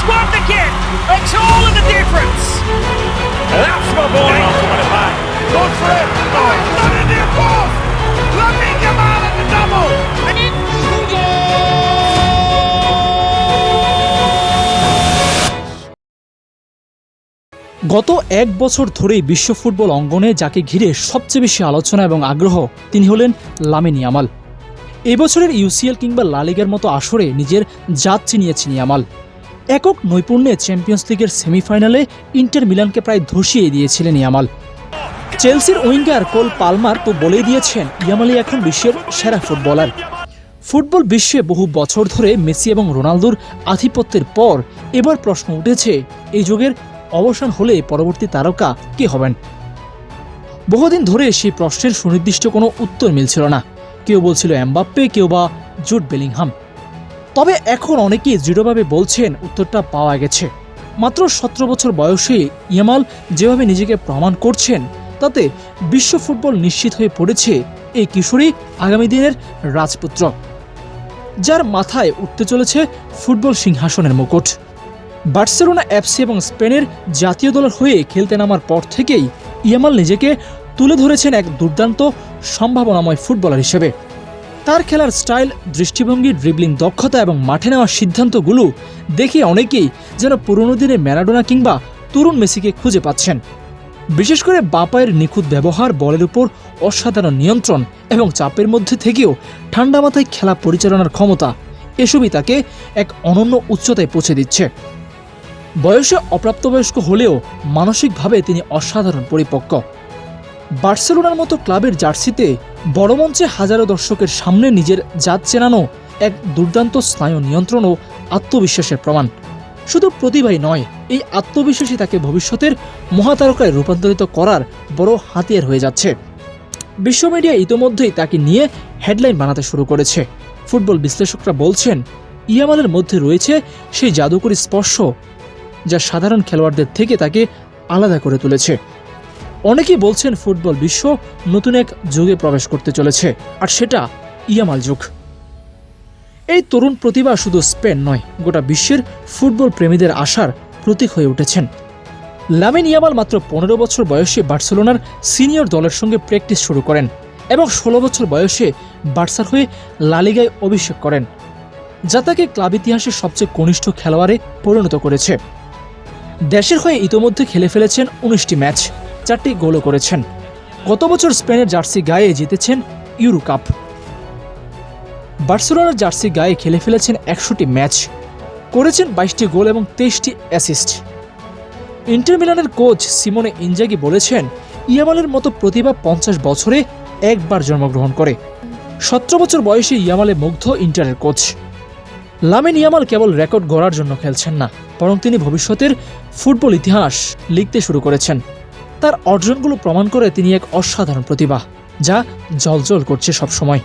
it's worth the kick. Makes all of the difference. That's my boy. Good গত এক বছর ধরেই বিশ্ব ফুটবল অঙ্গনে যাকে ঘিরে সবচেয়ে বেশি আলোচনা এবং আগ্রহ তিনি হলেন লামিন ইয়ামাল। এবছরের ইউসিএল কিংবা লালিগার মতো আসরে নিজের জাত চিনিয়েছেন ইয়ামাল। একক নৈপুণ্যে চ্যাম্পিয়ন্স লিগের সেমিফাইনালে ইন্টার মিলানকে প্রায় ধসিয়ে দিয়েছিলেন ইয়ামাল। চেলসির উইঙ্গার কোল পালমার তো বলেই দিয়েছেন ইয়ামালি এখন বিশ্বের সেরা ফুটবলার। ফুটবল বিশ্বে বহু বছর ধরে মেসি এবং রোনালদোর আধিপত্যের পর এবার প্রশ্ন উঠেছে, এই যুগের অবসান হলে পরবর্তী তারকা কে হবেন? বহুদিন ধরে সেই প্রশ্নের সুনির্দিষ্ট কোনো উত্তর মিলছিল না। কেউ বলছিল এমবাপ্পে, কেউ বা জুট বেলিংহাম। তবে এখন অনেকেই দৃঢ়ভাবে বলছেন উত্তরটা পাওয়া গেছে। মাত্র সতেরো বছর বয়সে ইয়ামাল যেভাবে নিজেকে প্রমাণ করছেন, তাতে বিশ্ব ফুটবল নিশ্চিত হয়ে পড়েছে এই কিশোরী আগামী দিনের রাজপুত্র, যার মাথায় উঠতে চলেছে ফুটবল সিংহাসনের মুকুট। বার্সেলোনা এফসি এবং স্পেনের জাতীয় দলের হয়ে খেলতে নামার পর থেকেই ইয়ামাল নিজেকে তুলে ধরেছেন এক দুর্দান্ত সম্ভাবনাময় ফুটবলার হিসেবে। তার খেলার স্টাইল, দৃষ্টিভঙ্গি ড্রিবলিং দক্ষতা এবং মাঠে নেওয়ার সিদ্ধান্তগুলো দেখে অনেকেই যেন পুরনো দিনের ম্যারাডোনা কিংবা তরুণ মেসিকে খুঁজে পাচ্ছেন। বিশেষ করে বাপায়ের নিখুঁত ব্যবহার, বলের উপর অসাধারণ নিয়ন্ত্রণ এবং চাপের মধ্যে থেকেও ঠান্ডা মাথায় খেলা পরিচালনার ক্ষমতা, এসবই তাকে এক অনন্য উচ্চতায় পৌঁছে দিচ্ছে। বয়সে অপ্রাপ্তবয়স্ক হলেও মানসিকভাবে তিনি অসাধারণ পরিপক্ক। বার্সেলোনার মতো ক্লাবের জার্সিতে বড় মঞ্চে হাজারো দর্শকের সামনে নিজের জাত চেনানো এক দুর্দান্ত স্নায়ু নিয়ন্ত্রণ ও আত্মবিশ্বাসের প্রমাণ। শুধু প্রতিভাই নয়, এই আত্মবিশ্বাসী তাকে ভবিষ্যতের মহাতারকায় রূপান্তরিত করার বড় হাতিয়ার হয়ে যাচ্ছে। বিশ্ব মিডিয়া ইতোমধ্যেই তাকে নিয়ে হেডলাইন বানাতে শুরু করেছে। ফুটবল বিশ্লেষকরা বলছেন, ইয়ামালের মধ্যে রয়েছে সেই জাদুকরী স্পর্শ যা সাধারণ খেলোয়াড়দের থেকে তাকে আলাদা করে তুলেছে। অনেকেই বলছেন ফুটবল বিশ্ব নতুন এক যুগে প্রবেশ করতে চলেছে, আর সেটা ইয়ামাল যুগ। এই তরুণ প্রতিভা শুধু স্পেন নয়, গোটা বিশ্বের ফুটবল প্রেমীদের আশার প্রতীক হয়ে উঠেছেন। লামিন ইয়ামাল মাত্র পনেরো বছর বয়সে বার্সেলোনার সিনিয়র দলের সঙ্গে প্র্যাকটিস শুরু করেন এবং ষোলো বছর বয়সে বার্সার হয়ে লালিগায় অভিষেক করেন, যা তাকে ক্লাব ইতিহাসের সবচেয়ে কনিষ্ঠ খেলোয়াড়ে পরিণত করেছে। দেশের হয়ে ইতোমধ্যে খেলে ফেলেছেন উনিশটি ম্যাচ। চারটি গোলও করেছেন। গত বছর স্পেনের জার্সি গায়ে জিতেছেন ইউরো কাপ। বার্সেলোনার জার্সি গায়ে খেলে ফেলেছেন একশোটি ম্যাচ। করেছেন বাইশটি গোল এবং তেইশটি অ্যাসিস্ট। ইন্টার মিলানের কোচ সিমোনে ইনজাগি বলেছেন, ইয়ামালের মতো প্রতিভা পঞ্চাশ বছরে একবার জন্মগ্রহণ করে। সতেরো বছর বয়সে ইয়ামালে মুগ্ধ ইন্টারের কোচ। লামিন ইয়ামাল কেবল রেকর্ড গড়ার জন্য খেলছেন না, বরং তিনি ভবিষ্যতের ফুটবল ইতিহাস লিখতে শুরু করেছেন। তার অর্জনগুলো প্রমাণ করে তিনি এক অসাধারণ প্রতিভা যা জলজল করছে সবসময়।